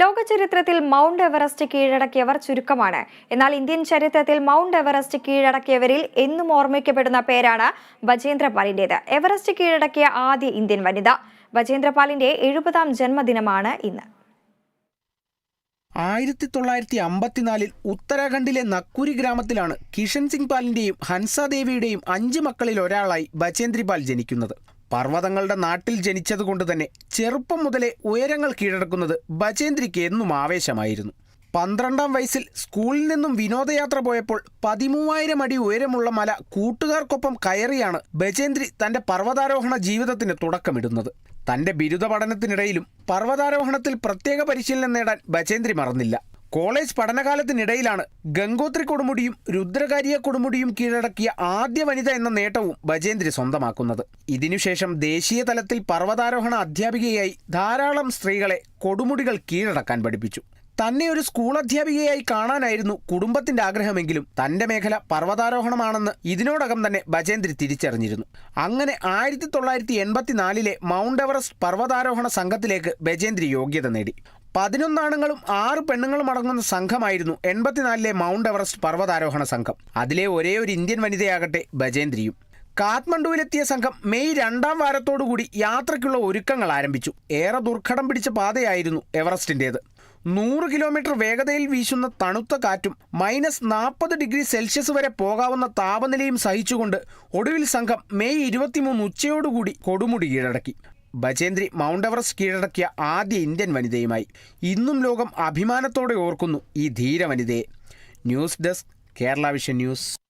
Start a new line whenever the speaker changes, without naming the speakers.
ലോക ചരിത്രത്തിൽ mount Everest കീഴടക്കിയവർ ചുരുക്കമാണ്. എന്നാൽ ഇന്ത്യൻ ചരിത്രത്തിൽ മൗണ്ട് എവറസ്റ്റ് കീഴടക്കിയവരിൽ എന്നും ഓർമ്മിക്കപ്പെടുന്ന പേരാണ് ബജേന്ദ്രപാലിന്റേത്. എവറസ്റ്റ് കീഴടക്കിയ ആദ്യ ഇന്ത്യൻ വനിത ബജേന്ദ്രപാലിന്റെ എഴുപതാം ജന്മദിനമാണ് ഇന്ന്.
ആയിരത്തി തൊള്ളായിരത്തി അമ്പത്തിനാലിൽ ഉത്തരാഖണ്ഡിലെ നക്കുരി ഗ്രാമത്തിലാണ് കിഷൻ സിംഗ് പാലിന്റെയും ഹൻസാദേവിയുടെയും അഞ്ച് മക്കളിൽ ഒരാളായി ബചേന്ദ്രിപാൽ ജനിക്കുന്നത്. പർവതങ്ങളുടെ നാട്ടിൽ ജനിച്ചതുകൊണ്ട് തന്നെ ചെറുപ്പം മുതലേ ഉയരങ്ങൾ കീഴടക്കുന്നത് ബചേന്ദ്രിക്ക് എന്നും ആവേശമായിരുന്നു. പന്ത്രണ്ടാം വയസ്സിൽ സ്കൂളിൽ നിന്നും വിനോദയാത്ര പോയപ്പോൾ പതിമൂവായിരം അടി ഉയരമുള്ള മല കൂട്ടുകാർക്കൊപ്പം കയറിയാണ് ബജേന്ദ്രി തന്റെ പർവതാരോഹണ ജീവിതത്തിന് തുടക്കമിടുന്നത്. തന്റെ ബിരുദ പഠനത്തിനിടയിലും പർവതാരോഹണത്തിൽ പ്രത്യേക പരിശീലനം നേടാൻ ബജേന്ദ്രി മറന്നില്ല. കോളേജ് പഠനകാലത്തിനിടയിലാണ് ഗംഗോത്രി കൊടുമുടിയും രുദ്രകാരിയ കൊടുമുടിയും കീഴടക്കിയ ആദ്യ വനിത എന്ന നേട്ടവും ബജേന്ദ്രി സ്വന്തമാക്കുന്നത്. ഇതിനുശേഷം ദേശീയ തലത്തിൽ പർവതാരോഹണ അധ്യാപികയായി ധാരാളം സ്ത്രീകളെ കൊടുമുടികൾ കീഴടക്കാൻ പഠിപ്പിച്ചു. തന്നെ ഒരു സ്കൂൾ അധ്യാപികയായി കാണാനായിരുന്നു കുടുംബത്തിന്റെ ആഗ്രഹമെങ്കിലും തന്റെ മേഖല പർവതാരോഹണമാണെന്ന് ഇതിനോടകം തന്നെ ബജേന്ദ്രി തിരിച്ചറിഞ്ഞിരുന്നു. അങ്ങനെ ആയിരത്തി തൊള്ളായിരത്തി എൺപത്തിനാലിലെ മൗണ്ട് എവറസ്റ്റ് പർവതാരോഹണ സംഘത്തിലേക്ക് ബജേന്ദ്രി യോഗ്യത നേടി. പതിനൊന്നാണുങ്ങളും ആറ് പെണ്ണുങ്ങളും അടങ്ങുന്ന സംഘമായിരുന്നു എൺപത്തിനാലിലെ മൗണ്ട് എവറസ്റ്റ് പർവതാരോഹണ സംഘം. അതിലെ ഒരേ ഒരു ഇന്ത്യൻ വനിതയാകട്ടെ ബജേന്ദ്രിയും. കാത്മണ്ഡുവിലെത്തിയ സംഘം മെയ് രണ്ടാം വാരത്തോടുകൂടി യാത്രയ്ക്കുള്ള ഒരുക്കങ്ങൾ ആരംഭിച്ചു. ഏറെ ദുർഘടം പിടിച്ച പാതയായിരുന്നു എവറസ്റ്റിന്റേത് നൂറ് കിലോമീറ്റർ വേഗതയിൽ വീശുന്ന തണുത്ത കാറ്റും മൈനസ് നാൽപ്പത് ഡിഗ്രി സെൽഷ്യസ് വരെ പോകാവുന്ന താപനിലയും സഹിച്ചുകൊണ്ട് ഒടുവിൽ സംഘം മെയ് ഇരുപത്തിമൂന്ന് ഉച്ചയോടുകൂടി കൊടുമുടി കീഴടക്കി. ബചേന്ദ്രി മൗണ്ട് എവറസ്റ്റ് കീഴടക്കിയ ആദ്യ ഇന്ത്യൻ വനിതയുമായി. ഇന്നും ലോകം അഭിമാനത്തോടെ ഓർക്കുന്നു ഈ ധീര വനിതയെ. News desk Kerala Vision News.